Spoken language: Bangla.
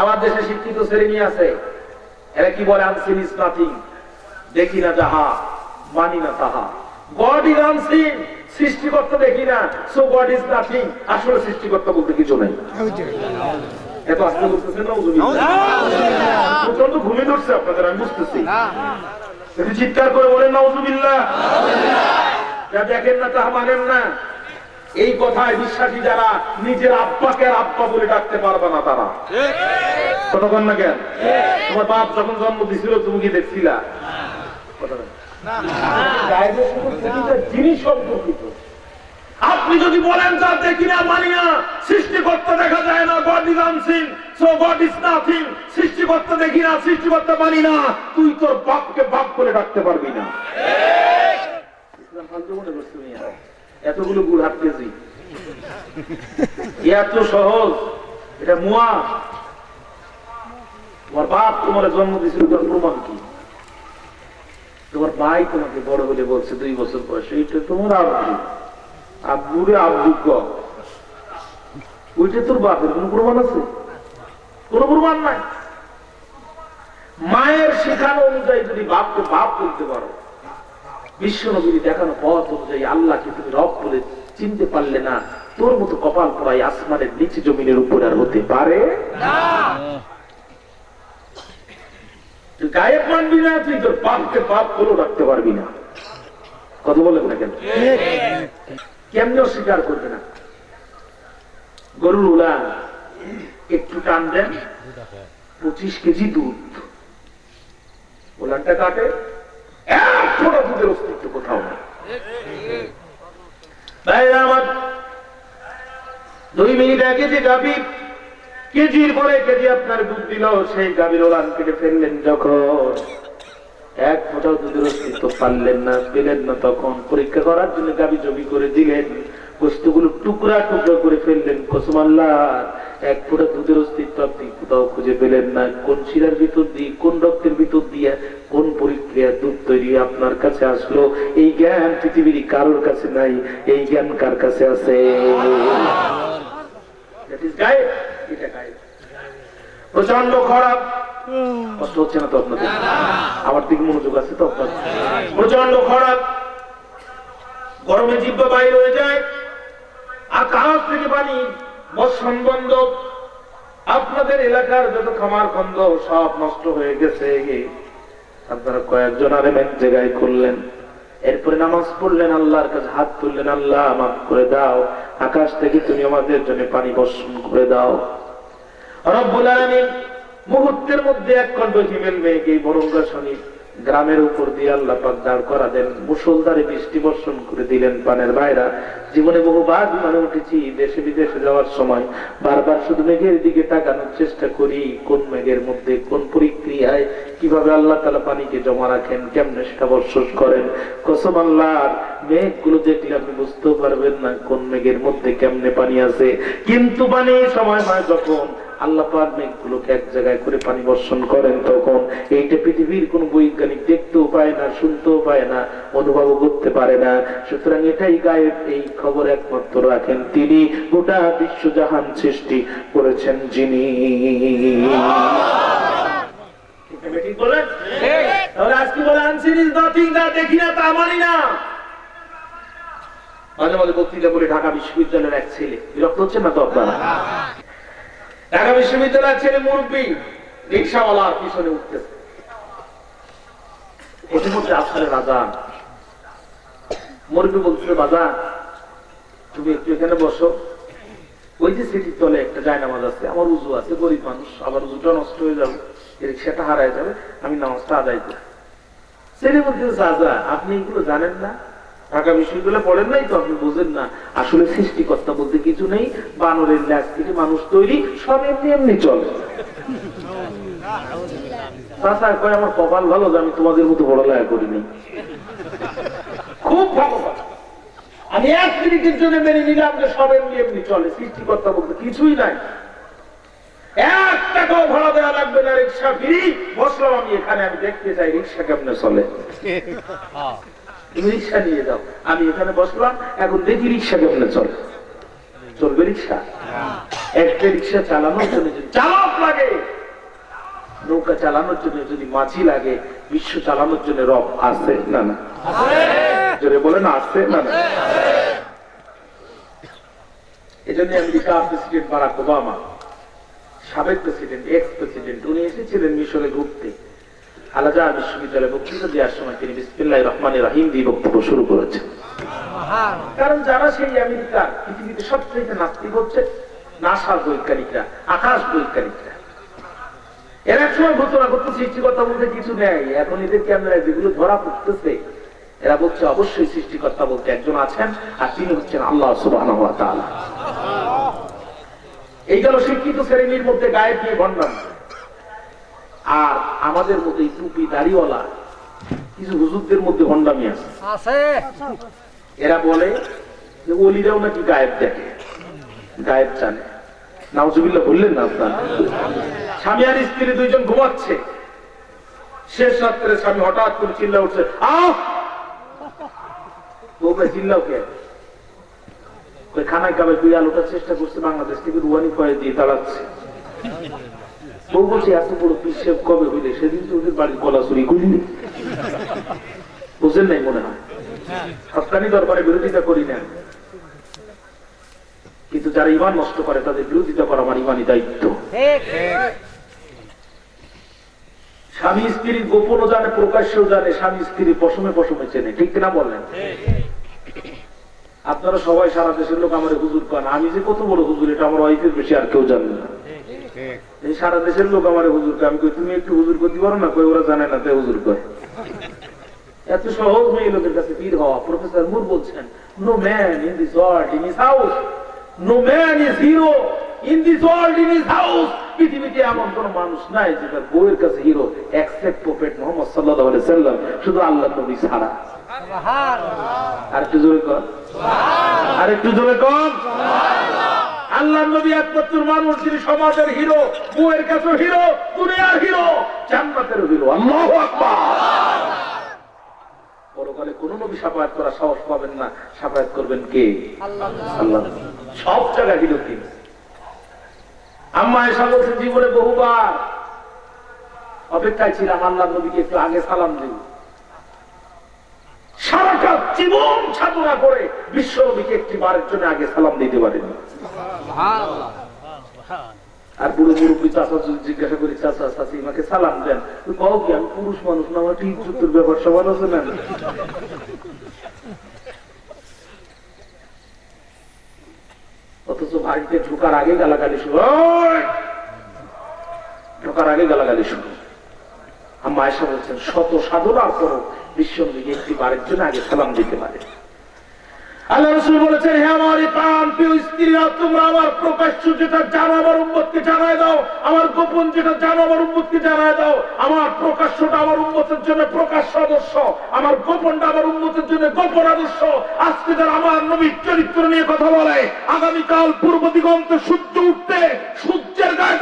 আমার দেশে শিক্ষিত শ্রেণি আছে। এরা কি বলে? আনসিন ইজ নাথিং দেখি না যাহা মানি না তাহা। গড ইজ আনসিন সৃষ্টিকর্তা দেখি না। সো গড ইজ নাথিং আসলে সৃষ্টিকর্তা বলতে কিছু নেই। এত আসতে বলতেছেন না প্রচণ্ড ঘুমিয়ে ধরছে আপনাদের আমি বুঝতেছি। চিৎকার করে বলেন নাউজুবিল্লাহ। যা দেখেন না তাহা মানেন না। এই কথায় বিশ্বাসী যারা নিজের আব্বাকে আব্বা বলে ডাকতে পারবে না তারা। কতক্ষণ না কেন? তোমার বাপ যখন জন্ম দিছিল তুমি কি দেখছিলা? জিনিস সম্পর্কিত। আপনি যদি বলেন যা দেখি না মানি না সৃষ্টি সৃষ্টিকর্তা দেখা যায় না God is unseen so God is nothing সৃষ্টিকর্তা দেখি না সৃষ্টিকর্তা মানি না তুই তোর বাপকে বাপ বলে ডাকতে পারবি না। ইসলাম ফালতু মনে করছ মিয়া? এতগুলো গুড় হাত কেজি। এত সহজ, এটা মুয়া। তোমার বাপ তোমার জন্ম দিয়েছিল তোর প্রমাণ কি? তোমার ভাই তোমাকে বড় বলে বলছে দুই বছর বয়সে এটা তোমার আব্বু। আব্বুরে আব্বু ক ওইটা তোর বাপের কোন প্রমাণ আছে? কোন প্রমাণ নাই। মায়ের শেখানো অনুযায়ী যদি বাপকে বাপ বলতে পারো বিশ্ব নবীর দেখানো পথ অনুযায়ী আল্লাহকে তুমি রব বলে চিনতে পারলে না, তোর মতো কপাল পড়াই আসমানের নিচে জমিনের উপর আর হতে পারে পঁচিশ কেজি দুধ। উলানটা কাটে। অস্তিত্ব কোথাও নেই। আমার, দুই মিনিট আগে যে কেজির পরে কেজি আপনার দুধ দিল, সেই ওলান কেটে ফেললেন যখন। এক ফোঁটাও দুধের অস্তিত্ব পারলেন না, পেলেন না তখন। পরীক্ষা করার জন্য গাভী জমি করে দিলেন, বস্তুগুলো টুকরা টুকরা করে ফেললেন, কসম আল্লাহ। এক ফোঁটা দুধের অস্তিত্ব আপনি কোথাও খুঁজে পেলেন না। কোন শিরার ভিতর দিয়ে, কোন রক্তের ভিতর দিয়ে, কোন প্রক্রিয়া দুধ তৈরি আপনার কাছে আসলো? এই জ্ঞান পৃথিবীর কারোর কাছে নাই। এই জ্ঞান কার কাছে আছে। প্রচণ্ড খারাপ। কষ্ট হচ্ছে না তো আপনাদের? আমার দিকে মনোযোগ আছে তো আপনার প্রচণ্ড খারাপ। গরমে জিব্বা বাইরে হয়ে যায়। আর আকাশ থেকে পানি? বর্ষণ বন্ধ আপনাদের এলাকার যত খামার খন্দ সব নষ্ট হয়ে গেছে। আপনারা কয়েকজন আর জায়গায় করলেন। এরপরে নামাজ পড়লেন, আল্লাহর কাছে হাত তুললেন, আল্লাহ মাফ করে দাও। আকাশ থেকে তুমি আমাদের জন্য পানি বর্ষণ করে দাও। রব্বুল আলামিন মুহূর্তের মধ্যে এক খণ্ড হিমেল মেঘ এই বরঙ্গাসনী গ্রামের উপর দিয়ে আল্লাহ পাক দাঁড় করা দেন। মুসলধারে বৃষ্টি বর্ষণ করে দিলেন পানের বাইরা জীবনে বহুবার বিমানে উঠেছি দেশে বিদেশে যাওয়ার সময়। বারবার শুধু মেঘের দিকে তাকানোর চেষ্টা করি, কোন মেঘের মধ্যে কোন প্রক্রিয়ায় কীভাবে আল্লাহ তালা পানিকে জমা রাখেন, কেমনে সেটা বর্ষণ করেন। কসম আল্লাহর, মেঘগুলো দেখলে আপনি বুঝতেও পারবেন না কোন মেঘের মধ্যে কেমনে পানি আছে। কিন্তু পানি সময় হয় যখন আল্লাহ পাক মেঘগুলোকে এক জায়গায় করে পানি বর্ষণ করেন তখন। এইটা পৃথিবীর কোন বৈজ্ঞানিক দেখতেও পায় না শুনতেও পায় না অনুভব করতে পারে না। সুতরাং এটাই গায়েব এই খবর একমাত্র রাখেন তিনি। গোটা বিশ্বজাহান সৃষ্টি করেছেন যিনি। ঠিক বলেন? আজকে বলে আনসিন ইজ নাথিং দেখি না তা মানি না। মাঝে মাঝে বক্তৃতা বলে ঢাকা বিশ্ববিদ্যালয়ের এক ছেলে বিরক্ত হচ্ছে না তো আপনারা? ঢাকা বিশ্ববিদ্যালয়ের ছেলে মুরব্বী রিক্সাওয়ালার পিছনে উঠতেছে তুমি একটু এখানে বসো। ওই যে তলে একটা আছে, আমার আছে, গরিব মানুষ নষ্ট হয়ে যাবে রিক্সাটা যাবে, আমি নামাজটা আদায় আপনি এগুলো জানেন না? ঢাকা বিশ্ববিদ্যালয়ে পড়েন নাই তো আপনি বুঝেন না। আসলে সৃষ্টিকর্তা বলতে কিছু নেই, বানরের ল্যাস থেকে মানুষ তৈরি, সব এমনি এমনি চলে। আমার কপাল ভালো যে আমি তোমাদের মতো পড়ালেখা করিনি। খুব ভালো। আমি এক মিনিটের জন্য মেনে নিলাম যে সব এমনি এমনি চলে, সৃষ্টিকর্তা বলতে কিছুই নাই। এক ভাড়া দেওয়া লাগবে না রিক্সা ফিরি। বসলাম আমি এখানে, আমি দেখতে চাই রিক্সা কেমনে চলে। তুমি রিক্সা নিয়ে যাও। আমি এখানে বসলাম, এখন দেখি রিক্সা কেমনে চলে। চলবে রিক্সা? একটা রিক্সা চালানোর জন্য যদি চালক লাগে। নৌকা চালানোর জন্য যদি মাঝি লাগে, বিশ্ব চালানোর জন্য রব আছে, না না? জোরে বলেন আছে, না না? এই জন্য আমেরিকা প্রেসিডেন্ট বারাক ওবামা, সাবেক প্রেসিডেন্ট এক্স প্রেসিডেন্ট উনি এসেছিলেন মিশরে ঘুরতে। আলাদা বিশ্ববিদ্যালয়ে বক্তৃতা দেওয়ার সময় তিনি বিসমিল্লাহ রহমান রাহিম দিয়ে বক্তব্য শুরু করেছেন। কারণ যারা সেই আমেরিকার পৃথিবীতে সবচেয়ে নাস্তিক হচ্ছে নাসার বৈজ্ঞানিকরা, আকাশ বৈজ্ঞানিকরা। সময় ঘোষণা করতে সৃষ্টিকর্তা বলতে কিছু নেই। এখন এদের ক্যামেরায় যেগুলো ধরা পড়তেছে, এরা বলছে অবশ্যই সৃষ্টিকর্তা বলতে একজন আছেন, আর তিনি হচ্ছেন আল্লাহ সুবাহ এই গেল শিক্ষিত শ্রেণির মধ্যে গায়ে দিয়ে ভণ্ডান আর আমাদের মতো এই টুপি দাড়িওয়ালা কিছু হুজুরদের মধ্যে ভণ্ডামি আছে। এরা বলে যে অলিরাও নাকি গায়েব দেখে গায়েব জানে। নাউজুবিল্লাহ বললেন না আপনার? স্বামী আর স্ত্রী দুইজন ঘুমাচ্ছে। শেষ রাত্রে স্বামী হঠাৎ করে চিল্লা উঠছে আহ! বউকে চিল্লাও কে? খানায় কাবে বিড়াল ওঠার চেষ্টা করছে বাংলাদেশ থেকে রুয়ানি ফয়ে দিয়ে তাড়াচ্ছে। বউ বলছে এত বড় কবে হইলে? সেদিন তো ওদের বাড়ির গলা চুরি নাই মনে হয়? দরবারে বিরোধিতা করি না। কিন্তু যারা ইমান নষ্ট করে, তাদের বিরোধিতা করা আমার দায়িত্ব। স্বামী জানে, প্রকাশ্যও জানে, স্বামী স্ত্রী পশমে পশমে চেনে। ঠিক না বললেন? আপনারা সবাই সারা দেশের লোক আমার হুজুর পান আমি যে কত বড় হুজুর, এটা আমার ওয়াইফের বেশি আর কেউ জানে না। এই সারা দেশের লোক আমার হুজুর আমি কই তুমি একটু হুজুর করতে পারো না? কই ওরা জানে না তাই হুজুর কয় এত সহজ মেয়ে লোকের কাছে পীর হওয়া। প্রফেসর মুর বলছেন no man in this world in his house no man is hero in this world in his house পৃথিবীতে এমন কোন মানুষ নাই যে তার বউয়ের কাছে হিরো এক্সেপ্ট প্রফেট মোহাম্মদ সাল্লাল্লাহু আলাইহি সাল্লাম। শুধু আল্লাহ নবী ছাড়া। আর একটু জোরে কর। আর একটু জোরে কর। আল্লাহ নবী একমাত্র মানুষ যিনি সমাজের হিরো বউয়ের কাছে হিরো দুনিয়ার হিরো জান্নাতের হিরো। আল্লাহু আকবার। পরকালে কোন নবী সাফায়াত করা সাহস পাবেন না। সাফায়াত করবেন কে? আল্লাহ। সব জায়গায় হিরো তিনি আম্মা এসা বলছে জীবনে বহুবার অপেক্ষায় ছিলাম আল্লাহ নবীকে একটু আগে সালাম সারাটা জীবন সাধনা করে বিশ্ব নবীকে একটি বারের জন্য আগে সালাম দিতে পারেনি। আর মুরব্বী চাষা যদি জিজ্ঞাসা করি চাষা চাষি আমাকে সালাম দেন। কও কি, আমি পুরুষ মানুষ না, আমার যুদ্ধের ব্যাপার সবার আছে না অথচ বাড়িতে ঢোকার আগে গালাগালি শুরু। ঢোকার আগে গালাগালি শুরু। আম্মা আয়সা বলছেন, শত সাধনার পরও বিশ্ব একটি বারের জন্য আগে সালাম দিতে পারে। আল্লাহ রসুল বলেছেন, হে আমার প্রাণ, প্রিয় স্ত্রীরা তোমরা আমার প্রকাশ্য যেটা জানো, আমার উম্মতকে জানায় দাও। আমার গোপন যেটা জানো, আমার উম্মতকে জানায় দাও। আমার প্রকাশ্যটা আমার উম্মতের জন্য প্রকাশ্য আদর্শ। আমার গোপনটা আমার উম্মতের জন্য গোপন আদর্শ। আজকে যারা আমার নবীর চরিত্র নিয়ে কথা বলে, আগামীকাল পূর্ব দিগন্ত সূর্য উঠতে সূর্যের গায়ে